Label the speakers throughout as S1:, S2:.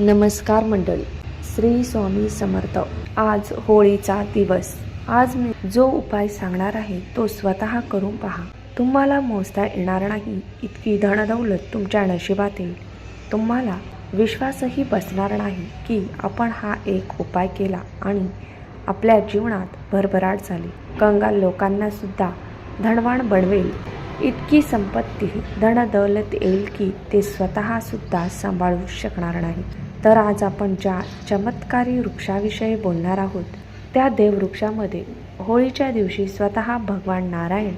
S1: नमस्कार मंडळी. श्री स्वामी समर्थ. आज होळीचा दिवस. आज मी जो उपाय सांगणार आहे तो स्वतः करून पहा. तुम्हाला मोजता येणार नाही. इतकी धनदौलत तुमच्या नशिबात येईल तुम्हाला विश्वासही बसणार नाही की आपण हा एक उपाय केला आणि आपल्या जीवनात भरभराट झाली. कंगाल लोकांना सुद्धा धनवान बनवेल. इतकी संपत्ती धनदौलत येईल की ते स्वतःसुद्धा सांभाळू शकणार नाही. तर आज आपण ज्या चमत्कारी वृक्षाविषयी बोलणार आहोत त्या देववृक्षामध्ये होळीच्या दिवशी स्वतः भगवान नारायण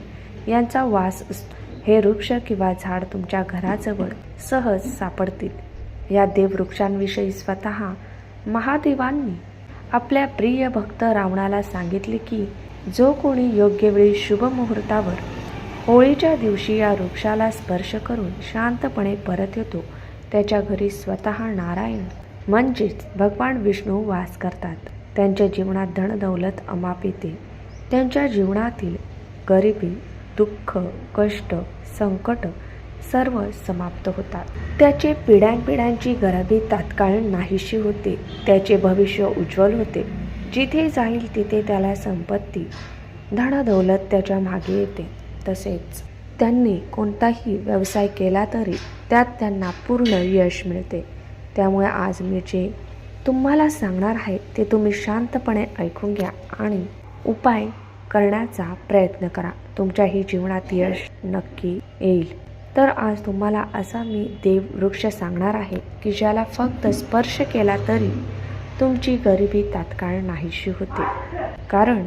S1: यांचा वास असतो. हे वृक्ष किंवा झाड तुमच्या घराजवळ सहज सापडतील. या देववृक्षांविषयी स्वतः महादेवांनी आपल्या प्रिय भक्त रावणाला सांगितले की जो कोणी योग्य वेळी शुभ मुहूर्तावर होळीच्या दिवशी या वृक्षाला स्पर्श करून शांतपणे परत येतो. त्याच्या घरी स्वतः नारायण म्हणजेच भगवान विष्णू वास करतात. त्यांच्या जीवनात धनदौलत अमाप येते. त्यांच्या जीवनातील गरिबी दुःख कष्ट संकट सर्व समाप्त होतात. त्याचे पिढ्यानपिढ्यांची गरिबी तात्काळ नाहीशी होते. त्याचे भविष्य उज्ज्वल होते. जिथे जाईल तिथे त्याला संपत्ती धनदौलत त्याच्यामागे येते. तसेच त्यांनी कोणताही व्यवसाय केला तरी त्यात त्यांना पूर्ण यश मिळते. त्यामुळे आज मी जे तुम्हाला सांगणार आहे ते तुम्ही शांतपणे ऐकून घ्या आणि उपाय करण्याचा प्रयत्न करा. तुमच्याही जीवनात यश नक्की येईल. तर आज तुम्हाला असा मी देव वृक्ष सांगणार आहे की ज्याला फक्त स्पर्श केला तरी तुमची गरिबी तात्काळ नाहीशी होते. कारण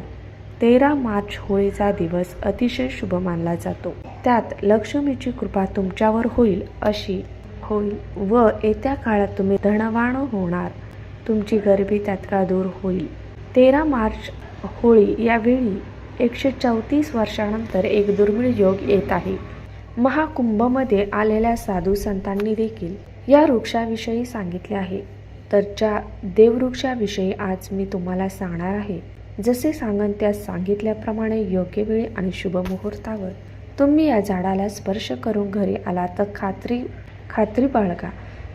S1: तेरा मार्च होळीचा दिवस अतिशय शुभ मानला जातो. त्यात लक्ष्मीची कृपा तुमच्यावर होईल अशी होईल व येत्या काळात तुम्ही धनवान होणार. तुमची गरिबी तात्काळ दूर होईल? तेरा मार्च होळी यावेळी एकशे चौतीस वर्षानंतर एक दुर्मिळ योग येत आहे. महाकुंभमध्ये आलेल्या साधू संतांनी देखील या वृक्षाविषयी सांगितले आहे. तर ज्या देववृक्षाविषयी आज मी तुम्हाला सांगणार आहे जसे सांगन त्या सांगितल्याप्रमाणे योग्य वेळी आणि शुभ मुहूर्तावर. तुम्ही या झाडाला स्पर्श करून घरी आला तर खात्री खात्री बाळगा.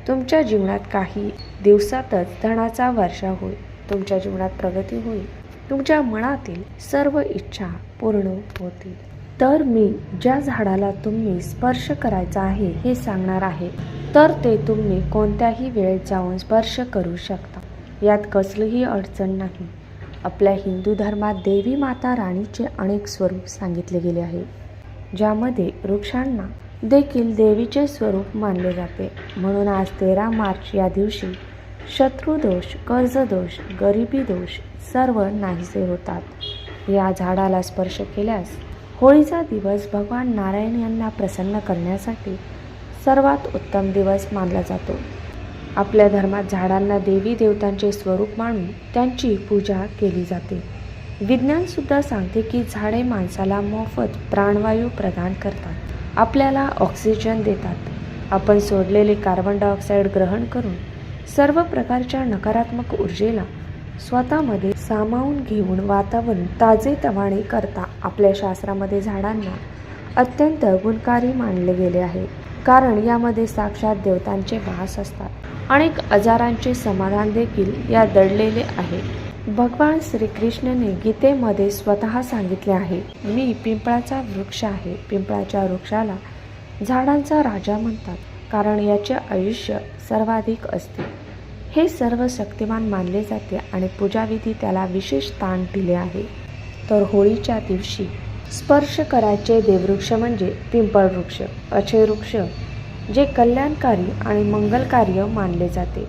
S1: तुमच्या जीवनात काही दिवसातच धनाचा वर्षा होईल. तुमच्या जीवनात प्रगती होईल. तुमच्या मनातील सर्व इच्छा पूर्ण होतील. तर मी ज्या झाडाला तुम्ही स्पर्श करायचा आहे हे सांगणार आहे तर ते तुम्ही कोणत्याही वेळेत जाऊन स्पर्श करू शकता. यात कसलीही अडचण नाही. आपल्या हिंदू धर्मात देवी माता राणीचे अनेक स्वरूप सांगितले गेले आहे. ज्यामध्ये वृक्षांना देखील देवीचे स्वरूप मानले जाते. म्हणून आज तेरा मार्च या दिवशी शत्रुदोष कर्जदोष गरिबी दोष सर्व नाहीसे होतात. या झाडाला स्पर्श केल्यास होळीचा दिवस भगवान नारायण यांना प्रसन्न करण्यासाठी सर्वात उत्तम दिवस मानला जातो. आपल्या धर्मात झाडांना देवी देवतांचे स्वरूप मानून त्यांची पूजा केली जाते. विज्ञानसुद्धा सांगते की झाडे माणसाला मोफत प्राणवायू प्रदान करतात. आपल्याला ऑक्सिजन देतात. आपण सोडलेले कार्बन डायऑक्साईड ग्रहण करून सर्व प्रकारच्या नकारात्मक ऊर्जेला स्वतःमध्ये सामावून घेऊन वातावरण ताजेतवाने करता आपल्या शास्त्रामध्ये झाडांना अत्यंत गुणकारी मानले गेले आहे. कारण यामध्ये साक्षात देवतांचे वास असतात. अनेक आजारांचे समाधान देखील या दडलेले आहे. भगवान श्रीकृष्णने गीतेमध्ये स्वतः सांगितले आहे मी पिंपळाचा वृक्ष आहे. पिंपळाच्या वृक्षाला झाडांचा राजा म्हणतात कारण याचे आयुष्य सर्वाधिक असते. हे सर्व शक्तिमान मानले जाते आणि पूजाविधी त्याला विशेष ताण दिले आहे. तर होळीच्या दिवशी स्पर्श करायचे देववृक्ष म्हणजे पिंपळ वृक्ष अक्षय वृक्ष जे कल्याणकारी आणि मंगलकार्य मानले जाते.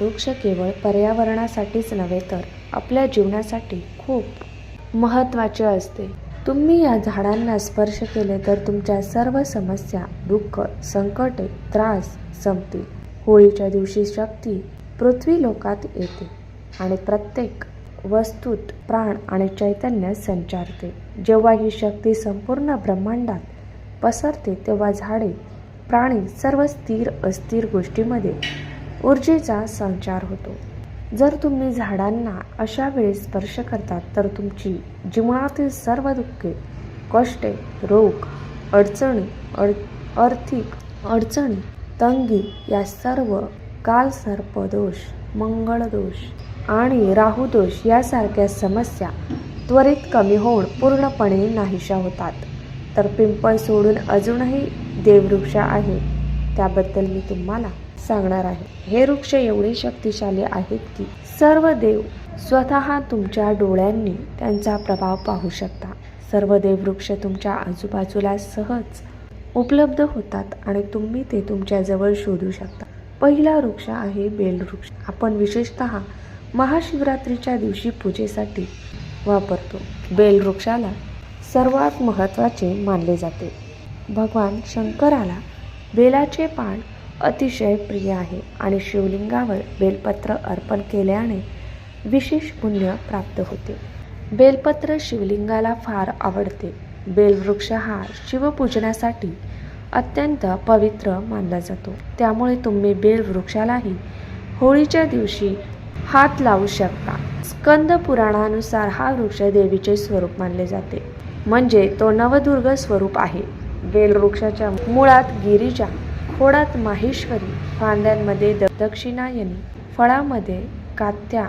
S1: वृक्ष केवळ पर्यावरणासाठीच नव्हे तर आपल्या जीवनासाठी खूप महत्त्वाचे असते. तुम्ही या झाडांना स्पर्श केले तर तुमच्या सर्व समस्या दुःख संकटे त्रास संपतील. होळीच्या दिवशी शक्ती पृथ्वी लोकात येते आणि प्रत्येक वस्तूत प्राण आणि चैतन्य संचारते. जेव्हा ही शक्ती संपूर्ण ब्रह्मांडात पसरते तेव्हा झाडे प्राणी सर्व स्थिर अस्थिर गोष्टीमध्ये ऊर्जेचा संचार होतो. जर तुम्ही झाडांना अशा वेळी स्पर्श करतात तर तुमची जीवनातील सर्व दुःखे कष्टे रोग अडचणी अड आर्थिक अडचणी तंगी या सर्व काल सर्पदोष मंगळदोष आणि राहुदोष यासारख्या समस्या त्वरित कमी होऊन पूर्णपणे नाहीशा होतात. तर पिंपळ सोडून अजूनही देववृक्ष आहे. त्याबद्दल मी तुम्हाला सांगणार आहे. हे वृक्ष एवढे शक्तिशाली आहेत की सर्व देव स्वतः तुमच्या डोळ्यांनी त्यांचा प्रभाव पाहू शकता सर्व देववृक्ष तुमच्या आजूबाजूला सहज उपलब्ध होतात आणि तुम्ही ते तुमच्या जवळ शोधू शकता. पहिला वृक्ष आहे बेलवृक्ष. आपण विशेषत महाशिवरात्रीच्या दिवशी पूजेसाठी वापरतो. बेलवृक्षाला सर्वात महत्त्वाचे मानले जाते. भगवान शंकराला बेलाचे पान अतिशय प्रिय आहे आणि शिवलिंगावर बेलपत्र अर्पण केल्याने विशेष पुण्य प्राप्त होते. बेलपत्र शिवलिंगाला फार आवडते. बेलवृक्ष हा शिवपूजनासाठी अत्यंत पवित्र मानला जातो. त्यामुळे तुम्ही बेलवृक्षालाही होळीच्या दिवशी हात लावू शकता. स्कंद पुराणानुसार हा वृक्ष देवीचे स्वरूप मानले जाते. म्हणजे तो नवदुर्ग स्वरूप आहे. बेलवृक्षाच्या मुळात गिरीजा खोडात माहेश्वरी फांद्यांमध्ये द- दक्षिणायनी फळामध्ये कात्या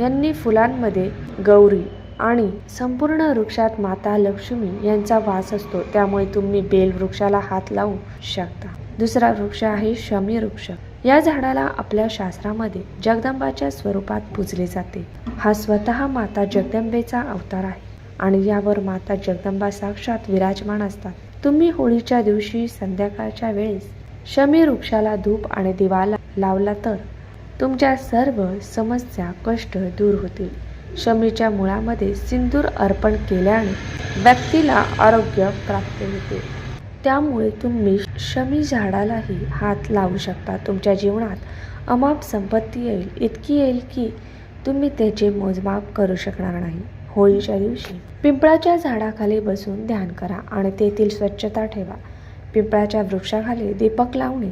S1: यांनी फुलांमध्ये गौरी आणि संपूर्ण वृक्षात माता लक्ष्मी यांचा वास असतो. त्यामुळे तुम्ही बेल वृक्षाला हात लावू शकता. दुसरा वृक्ष आहे शमी वृक्ष. या झाडाला आपल्या शास्त्रामध्ये जगदंबाच्या स्वरूपात पूजले जाते. हा स्वतः माता जगदंबेचा अवतार आहे आणि यावर माता जगदंबा साक्षात विराजमान असतात. तुम्ही होळीच्या दिवशी संध्याकाळच्या वेळेस शमी वृक्षाला धूप आणि दिवाला लावला तर तुमच्या सर्व समस्या कष्ट दूर होतील. शमीच्या मुळामध्ये सिंदूर अर्पण केल्याने व्यक्तीला आरोग्य प्राप्त होते. त्यामुळे तुम्ही शमी झाडालाही हात लावू शकता. तुमच्या जीवनात अमाप संपत्ती येईल. इतकी येईल की तुम्ही त्याचे मोजमाप करू शकणार नाही. होळीच्या दिवशी पिंपळाच्या झाडाखाली बसून ध्यान करा आणि तेथील स्वच्छता ठेवा. पिंपळाच्या वृक्षाखाली दीपक लावणे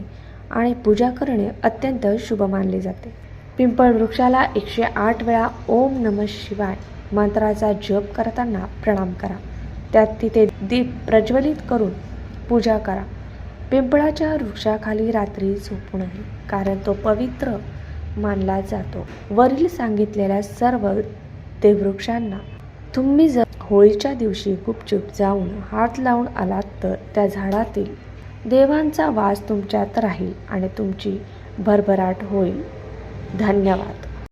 S1: आणि पूजा करणे अत्यंत शुभ मानले जाते. पिंपळ वृक्षाला एकशे आठ वेळा ओम नम शिवाय मंत्राचा जप करताना प्रणाम करा. त्यात तिथे दीप प्रज्वलित करून पूजा करा. पिंपळाच्या वृक्षाखाली रात्री झोपू नये कारण तो पवित्र मानला जातो. वरील सांगितलेल्या सर्व ते वृक्षांना. तुम्ही जर होळीच्या दिवशी गुपचूप जाऊन हात लावून आलात तर त्या झाडातील देवांचा वास तुमच्यात राहील आणि तुमची भरभराट होईल. धन्यवाद.